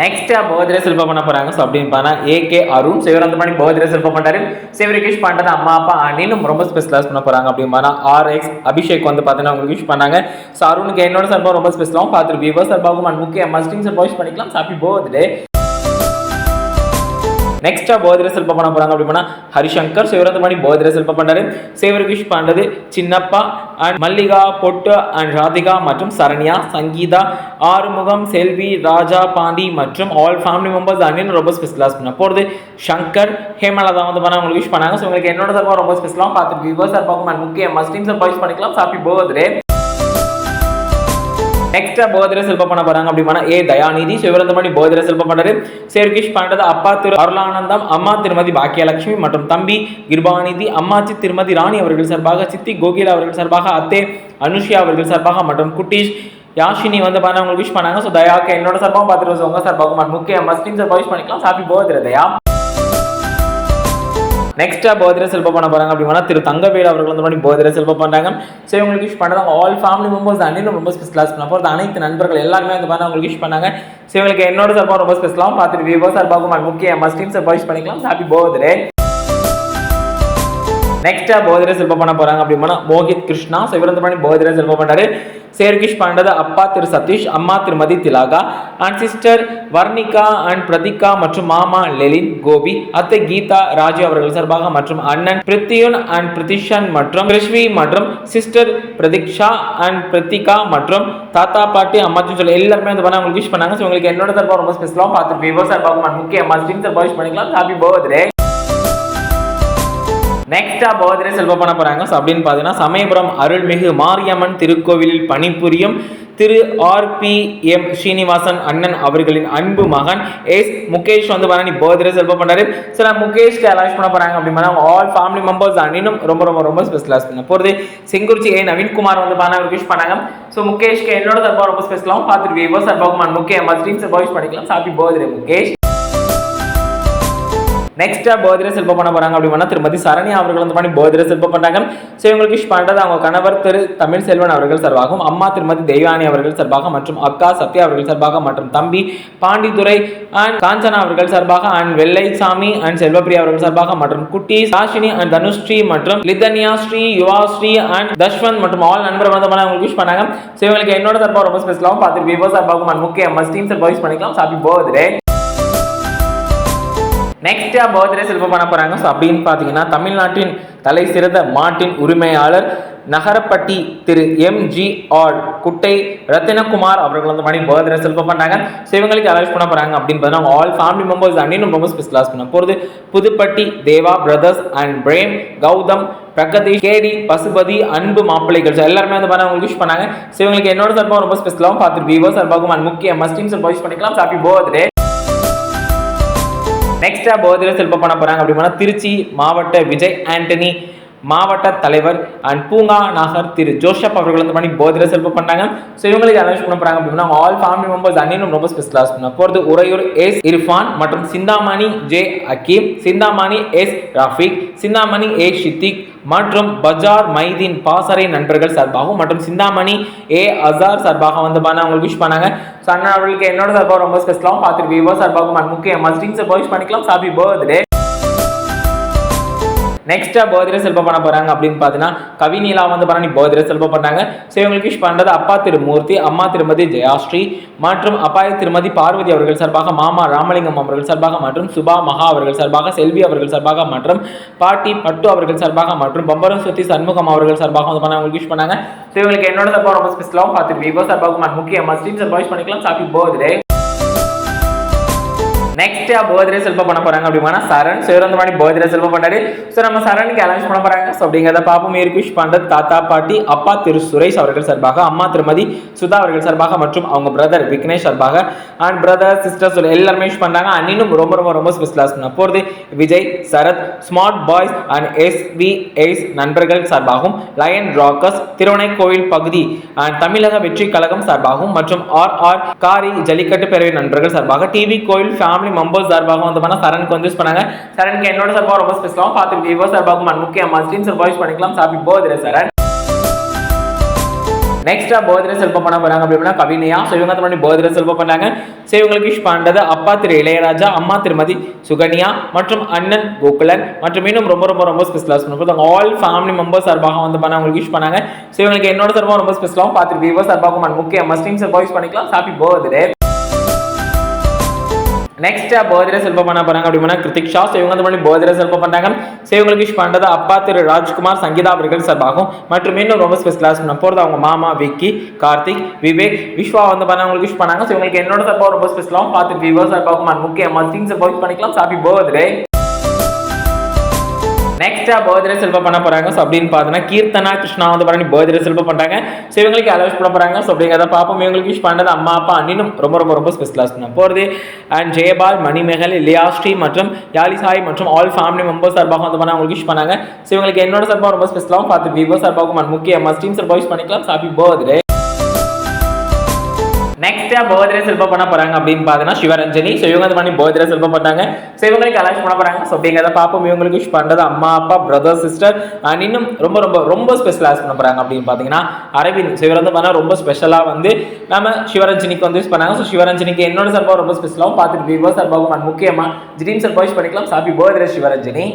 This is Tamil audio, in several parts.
நெக்ஸ்ட்டாக பர்த்டே செல்பம் பண்ண போகிறாங்க ஸோ அப்படின்னு பார்த்தா ஏகே அருண் சிவரந்தமணி பர்த்டே செல்பம் பண்றாரு சிவரிகிஷ் பண்ணுறது அம்மா அப்பா அண்ணின்னு ரொம்ப ஸ்பெஷலாக பண்ண போகிறாங்க அப்படின்னு பார்த்தா ஆர் எக்ஸ் அபிஷேக் வந்து பார்த்தீங்கன்னா உங்களுக்கு விஷ் பண்ணாங்க. ஸோ அருணுக்கு என்னோட சார்பாக ரொம்ப ஸ்பெஷலாகவும் பார்த்துட்டு விவோ சார்பாகவும் அண்ட் முக்கிய மஸ்டிங் சார்பாக விஷ் பண்ணிக்கலாம். ஹாப்பி பர்த்டே நெக்ஸ்ட்டாக போதிர செல்பம் பண்ண போகிறாங்க அப்படின்னா ஹரிசங்கர் சிவரந்தமணி போதிர செல்பம் பண்றாரு சேவர்கிஷ் பண்ணுறது சின்னப்பா அண்ட் மல்லிகா பொட்டு அண்ட் ராதிகா மற்றும் சரண்யா சங்கீதா ஆறுமுகம் செல்வி ராஜா பாண்டி மற்றும் ஆல் ஃபேமிலி மெம்பர்ஸ் அண்ட் ரொம்ப ஸ்பெஷலாக பண்ண போகிறது சங்கர் ஹேமலதா வந்து பண்ண உங்களுக்கு விஷ் பண்ணாங்க. ஸோ உங்களுக்கு என்னோட சார்பாக ரொம்ப ஸ்பெஷலாக பார்த்து விவோ பார்க்கும் அண்ட் முக்கிய மஸ்டிங் சார்பாக விஷ் பண்ணிக்கலாம். ஹாப்பி பர்த்டே நெக்ஸ்டா போதிர சிற்பம் பண்ண போறாங்க அப்படின்னா ஏ தயாநிதி சிவரந்தமணி போதிர சிற்பம் பண்றாரு. சேர்கிஷ் பண்றது அப்பா திரு அருளானந்தம் அம்மா திருமதி பாக்கியலட்சுமி மற்றும் தம்பி கிருபாநிதி அம்மாச்சி திருமதி ராணி அவர்கள் சார்பாக சித்தி கோகிலா அவர்கள் சார்பாக அத்தே அனுஷியா அவர்கள் சார்பாக மற்றும் குட்டீஷ் யாஷினி வந்து பாருங்க உங்களுக்கு விஷ் பண்ணாங்க. ஸோ தயாக்கு என்னோட சார்பாகவும் பார்த்துட்டு உங்க சார்பாகவும் முக்கிய மஸ்டின் சார்பாக விஷ் பண்ணிக்கலாம். Happy birthday Daya. நெக்ஸ்ட்டாக பர்த்டே செல்பம் பண்ண போகிறாங்க அப்படின்னா திரு தங்கவேல் அவர்கள் வந்து பண்ணி பர்த்டே செல்பம் பண்ணுறாங்க ஸோ இவங்களுக்கு விஷ் பண்ணுறாங்க ஆல் ஃபேமிலி மெம்பர்ஸ் அன்னையும் ரொம்ப ஸ்பெஷலாக பண்ண போகிறது அனைத்து நண்பர்கள் எல்லாருமே வந்து பண்ண உங்களுக்கு விஷ் பண்ணாங்க. ஸோ இவங்களுக்கு என்னோட சார்பாக ரொம்ப ஸ்பெஷலாகவும் பார்த்துட்டு விவோ சார்பாகவும் and முக்கிய மஸ்டீம் சார் விஷ் பண்ணிக்கலாம். ஹாப்பி போதிரே நெக்ஸ்டா பர்த்டே செல்வம் பண்ண போறாங்க அப்படின்னா மோஹித் கிருஷ்ணா. சிவரந்தமணி பர்த்டே செல்வம் பண்றாரு. சேர்கிஷ் பாண்டது அப்பா திரு சதீஷ் அம்மா Thirumathi Thilaga and sister Varnika and Prathika மற்றும் மாமா லெலின் கோபி அத்தை கீதா ராஜு அவர்கள் சார்பாக மற்றும் அண்ணன் பிரித்தியுன் அண்ட் பிரித்திஷன் மற்றும் கிருஷ்வி மற்றும் சிஸ்டர் பிரதீக்ஷா அண்ட் பிரத்திகா மற்றும் தாத்தா பாட்டி அம்மாச்சும் சொல்லி எல்லாருமே வந்து பண்ண உங்களுக்கு விஷ் பண்ணாங்க. ஸோ உங்களுக்கு என்னோட சார்பாக ரொம்ப ஸ்பெஷலாக பார்த்து விவோ சார்பாக and முக்கிய சார்பாக விஷ் பண்ணிக்கலாம். ஹாப்பி பர்த்டே நெக்ஸ்டா பர்த்டே செல்வ பண்ண போறாங்க. ஸோ அப்படின்னு பார்த்தீங்கன்னா சமயபுரம் அருள்மிகு மாரியம்மன் திருக்கோவிலில் பணிபுரியும் Thiru R P M Srinivasan அண்ணன் அவர்களின் அன்பு மகன் எஸ் முகேஷ் வந்து பண்ணி பர்த்டே செல்வ பண்றாரு. சில முகேஷ்க்கு அலாஷ் பண்ண போறாங்க அப்படின்னா ஆல் ஃபேமிலி மெம்பர்ஸ் அண்ணனும் ரொம்ப ரொம்ப ரொம்ப ஸ்பெஷலாக பண்ண போகிறது செங்குறிச்சி ஏ நவீன்குமார் வந்து பண்ண விஷ் பண்ணாங்க. ஸோ முகேஷ்க்கு என்னோட சார்பாக ரொம்ப ஸ்பெஷலாகவும் பார்த்துட்டு சார் சார்பாகவும் முகே மஸ்டின் சார் விஷ் பண்ணிக்கலாம். Happy birthday Mukesh. நெக்ஸ்ட்டாக பர்த்டே சிற்பம் பண்ண போகிறாங்க அப்படின்னா திருமதி சரணி அவர்கள் வந்து பண்ணி பர்த்டே சிற்பம் பண்ணுறாங்க ஸோ இவங்களுக்கு விஷ் பண்ணுறது அவங்க கணவர் திரு தமிழ் செல்வன் அவர்கள் சார்பாகவும் அம்மா திருமதி தெய்வானி அவர்கள் சார்பாக மற்றும் அக்கா சத்யா அவர்கள் சார்பாக மற்றும் தம்பி பாண்டித்துரை அண்ட் காஞ்சனா அவர்கள் சார்பாக அண்ட் வெள்ளைசாமி அண்ட் செல்வப்பிரியா அவர்கள் சார்பாக மற்றும் குட்டி சாஷினி அண்ட் தனுஸ்ரீ மற்றும் லிதன்யா ஸ்ரீ யுவா ஸ்ரீ அண்ட் தஷ்வந்த் மற்றும் ஆல் நண்பர் வந்து அவங்களுக்கு விஷ் பண்ணாங்க. ஸோ இவங்களுக்கு என்னோட சார்பாக ரொம்ப ஸ்பெஷலாகவும் பார்த்து விவோ சார்பாகவும் அண்ட் முக்கிய மஸ்டீம் சார்பாக விஷ் பண்ணிக்கலாம். ஹாப்பி பர்த்டே நெக்ஸ்ட்டாக பர்த்டே செல்பம் பண்ண போகிறாங்க ஸோ அப்படின்னு பார்த்தீங்கன்னா தமிழ்நாட்டின் தலை சிறந்த மாட்டின் உரிமையாளர் நகரப்பட்டி திரு எம்ஜிஆர் ஆர் குட்டை ரத்தினகுமார் அவர்கள் வந்து மணி பர்த்டே செல்பம் பண்ணாங்க. ஸோ இவங்களுக்கு அலௌஸ் பண்ண போகிறாங்க அப்படின்னு பார்த்தீங்கன்னா ஆல் ஃபேமிலி மெம்பர்ஸ் அண்ணினும் ரொம்ப ஸ்பெஷலாக பண்ண போகிறது புதுப்பட்டி தேவா பிரதர்ஸ் அண்ட் பிரேம் கௌதம் பிரகதீஷ் கேடி பசுபதி அன்பு மாப்பிள்ளைகள். எல்லாருமே வந்து பண்ண உங்களுக்கு விஷ் பண்ணாங்க. ஸோ இவங்களுக்கு என்னோட சார்பாக ரொம்ப ஸ்பெஷலாகவும் பார்த்துட்டு விவோ சார்பாகவும் அண்ட் முக்கிய மஸ்டின் சார்பாக விஷ் பண்ணிக்கலாம். ஹாப்பி பர்த்டே நெக்ஸ்டா பர்த்டே செல்ப பண்ண போறாங்க அப்படின்னா திருச்சி மாவட்ட விஜய் ஆண்டனி மாவட்ட தலைவர் அண்ட் பூங்கா நாகர் திரு ஜோஷப் அவர்கள் வந்து பண்ணி பர்த்டே செல்பம் பண்ணாங்க. ஸோ இவங்களுக்கு அனௌன்ஸ் பண்ண போகிறாங்க அப்படின்னா ஆல் ஃபேமிலி மெம்பர்ஸ் அன்னியும் ரொம்ப ஸ்பெஷலாக பண்ண போகிறது உறையூர் எஸ் இர்ஃபான் மற்றும் Chinthamani J Akeem Chinthamani S Rafeek Chinthamani A Siddique மற்றும் பஜார் மைதீன் பாசறை நண்பர்கள் சார்பாகவும் மற்றும் சிந்தாமணி ஏ அசார் சார்பாக வந்து பண்ண அவங்களுக்கு விஷ் பண்ணாங்க. ஸோ அண்ணா அவர்களுக்கு என்னோட சார்பாக ரொம்ப ஸ்பெஷலாகவும் பார்த்துட்டு விவோ சார்பாகவும் and முக்கிய மஸ்டிங் சார்பாக விஷ் பண்ணிக்கலாம். ஹாப்பி பர்த்டே நெக்ஸ்ட்டாக பர்த்டே செல்பம் பண்ண போகிறாங்க அப்படின்னு பார்த்தீங்கன்னா கவினிலா வந்து பண்ணி பர்த்டே செல்பம் பண்ணாங்க ஸோ இவங்களுக்கு விஷ் பண்ணுறது அப்பா திருமூர்த்தி அம்மா திருமதி ஜெயாஸ்ரீ மற்றும் அப்பாய திருமதி பார்வதி அவர்கள் சார்பாக மாமா ராமலிங்கம் அவர்கள் சார்பாக மற்றும் சுபா மகா அவர்கள் சார்பாக செல்வி அவர்கள் சார்பாக மற்றும் பாட்டி பட்டு அவர்கள் சார்பாக மற்றும் பம்பரம் சுத்தி சண்முகம் அவர்கள் சார்பாக வந்து பண்ண அவங்களுக்கு விஷ் பண்ணாங்க. ஸோ இவங்களுக்கு என்னோட சார்பாக ரொம்ப ஸ்பெஷலாகவும் பார்த்துட்டு விவோ சார்பாகவும் முக்கியமாக ஸ்ட்ரீம் சார்பாக விஷ் பண்ணிக்கலாம். சாப்பி பர்த்டே நெக்ஸ்ட் பர்த்டே செல்ப பண்ண போறாங்க அப்படின்னா சரண் சிவரந்த மாதிரி பர்த்டே செல்ப பண்ணாரு ஸோ நம்ம சரணுக்கு அனௌன்ஸ் பண்ண போறாங்க. ஸோ அப்படிங்கிறத பாப்போம் இயர் விஷ் தாத்தா பாட்டி அப்பா திரு சுரேஷ் அவர்கள் சார்பாக அம்மா திருமதி சுதா அவர்கள் சார்பாக மற்றும் அவங்க பிரதர் விக்னேஷ் சார்பாக அண்ட் பிரதர் சிஸ்டர்ஸ் எல்லாருமே விஷ் பண்றாங்க. அண்ணினும் ரொம்ப ரொம்ப ரொம்ப ஸ்பெஷலாக பண்ண போகிறது Vijay Sarath smart boys and S V S நண்பர்கள் சார்பாகவும் லயன் ராக்கர்ஸ் திருவனைக்கோவில் பகுதி அண்ட் தமிழக வெற்றி கழகம் சார்பாகவும் மற்றும் ஆர் ஆர் காரி ஜல்லிக்கட்டு பேரவை நண்பர்கள் சார்பாக டிவி கோயில் ஃபேமிலி மெம்பர்ஸ் சார்பாக வந்து பண்ணால் சரணுக்கு வந்து யூஸ் பண்ணாங்க. சரணுக்கு என்னோட சார்பாக ரொம்ப ஸ்பெஷலாகவும் பார்த்து விவோ சார்பாகவும் அண்ட் முக்கியமாக சார்பாக யூஸ் பண்ணிக்கலாம். ஹாப்பி பர்த்டே சரண் நெக்ஸ்டா பர்த்டே செல்ப பண்ண போறாங்க அப்படின்னா கவினையா ஸோ இவங்க பண்ணி பர்த்டே செல்ப பண்ணாங்க. ஸோ இவங்களுக்கு விஷ் பண்றது அப்பா திரு இளையராஜா அம்மா திருமதி சுகன்யா மற்றும் அண்ணன் கோகுலன் மற்றும் இன்னும் ரொம்ப ரொம்ப ரொம்ப ஸ்பெஷலாக பண்ணுறது ஆல் ஃபேமிலி மெம்பர்ஸ் சார்பாக வந்து பண்ண அவங்களுக்கு விஷ் பண்ணாங்க. ஸோ இவங்களுக்கு என்னோட சார்பாக ரொம்ப ஸ்பெஷலாகவும் பார்த்து விவோ சார்பாகவும் முக்கிய மஸ்டிங் சார்பாக யூஸ் பண்ணிக்கலாம். ஹாப்பி பர்த்டே நெக்ஸ்ட்டாக பர்த்டே செல்ப பண்ண போறாங்க. அப்படின்னா கிருத்திக் ஷா ஸோ இவங்க வந்து பண்ணி பர்த்டே செல்ப பண்ணுறாங்க ஸோ இவங்களுக்கு விஷ் பண்ணுறது அப்பா திரு ராஜ்குமார் சங்கீதா அவர்கள் சார்பாகும். மற்றும் இன்னும் ரொம்ப ஸ்பெஷலாக பண்ண போகிறது அவங்க மாமா விக்கி கார்த்திக் விவேக் விஸ்வா வந்து பண்ண அவங்களுக்கு விஷ் பண்ணாங்க ஸோ இவங்களுக்கு என்னோட சார்பாக ரொம்ப ஸ்பெஷலாகவும் பார்த்து விவோ சார்பாகும் and முக்கிய மஸ்டிங் சார்பாக பண்ணிக்கலாம். ஹாப்பி பர்த்டே நெக்ஸ்டா பர்த்டே செல்வ பண்ண போறாங்க. ஸோ அப்படின்னு பார்த்தீங்கன்னா கீர்த்தனா கிருஷ்ணா வந்து பண்ணி பர்த்டே செல்ப பண்ணுறாங்க ஸோ இவங்களுக்கு அலோஸ் பண்ண போறாங்க. ஸோ அப்படிங்கிறத பார்ப்போம். இவங்களுக்கு விஷ் பண்ணது அம்மா அப்பா அண்ணினும் ரொம்ப ரொம்ப ரொம்ப ஸ்பெஷலாக பண்ண போகிறது அண்ட் ஜெயபால் மணிமேகல் லியாஸ்ரீ மற்றும் யாலி சாய் மற்றும் ஆல் ஃபேமிலி மெம்பர்ஸ் சார்பாக வந்து பண்ண அவங்களுக்கு விஷ் பண்ணாங்க. ஸோ இவங்களுக்கு என்னோட சார்பாக ரொம்ப ஸ்பெஷலாகவும் பார்த்து விவோ சார்பாகவும் and முக்கிய மஸ்டீம் சார்பாக விஷ் பண்ணிக்கலாம். ஹாப்பி பர்த்டே நெக்ஸ்டா பர்த்டே செல்ப பண்ண போறாங்க அப்படின்னு பார்த்தீங்கன்னா சிவரஞ்சனி. ஸோ இவங்க வந்து பண்ணி பர்த்டே செல்ப பண்ணாங்க ஸோ இவங்களுக்கு அலாஷ் பண்ண போறாங்க. ஸோ அப்படிங்கிறத பார்ப்போம். இவங்களுக்கு விஷ் பண்றது அம்மா அப்பா பிரதர் சிஸ்டர் அண்ட் இன்னும் ரொம்ப ரொம்ப ரொம்ப ஸ்பெஷலாக பண்ண போறாங்க அப்படின்னு பார்த்தீங்கன்னா அரவிந்த். ஸோ இவர் வந்து பண்ணா ரொம்ப ஸ்பெஷலாக வந்து நம்ம சிவரஞ்சனிக்கு வந்து யூஸ் பண்ணாங்க. ஸோ சிவரஞ்சனிக்கு என்னோட சார்பாக ரொம்ப ஸ்பெஷலாகவும் பார்த்துட்டு விவோ சார்பாகவும் முக்கியமா ஜிடீம் சர்பா யூஸ் பண்ணிக்கலாம். Happy birthday Sivaranjani.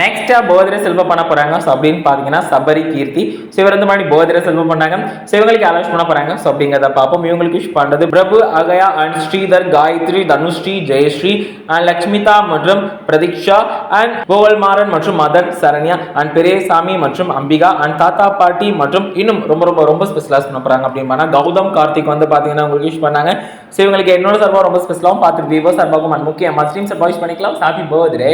நெக்ஸ்ட்டாக போதிர செல்வம் பண்ண போகிறாங்க ஸோ அப்படின்னு பார்த்தீங்கன்னா சபரி கீர்த்தி. ஸோ இவர் வந்து மாதிரி போதிர செல்வம் பண்ணாங்க. ஸோ இவங்களுக்கு அலோஸ் பண்ண போகிறாங்க ஸோ அப்படிங்கிறத பார்ப்போம். இவங்களுக்கு விஷ் பண்ணுறது பிரபு அகயா அண்ட் ஸ்ரீதர் காயத்ரி தனுஸ்ரீ ஜெயஸ்ரீ அண்ட் லக்ஷ்மிதா மற்றும் பிரதீக்ஷா அண்ட் கோவல்மாறன் மற்றும் மதன் சரண்யா அண்ட் பெரியசாமி மற்றும் அம்பிகா அண்ட் தாத்தா பாட்டி மற்றும் இன்னும் ரொம்ப ரொம்ப ரொம்ப ஸ்பெஷலாக பண்ண போகிறாங்க அப்படின்னு கௌதம் கார்த்திக் வந்து பார்த்தீங்கன்னா உங்களுக்கு விஷ் பண்ணாங்க. ஸோ இவங்களுக்கு என்னோட சர்வா ரொம்ப ஸ்பெஷலாகவும் பார்த்துட்டு விவோ சர்வாக்கும் அண்ட் முக்கிய மஸ்லிம் சார்பாக பண்ணிக்கலாம். Happy birthday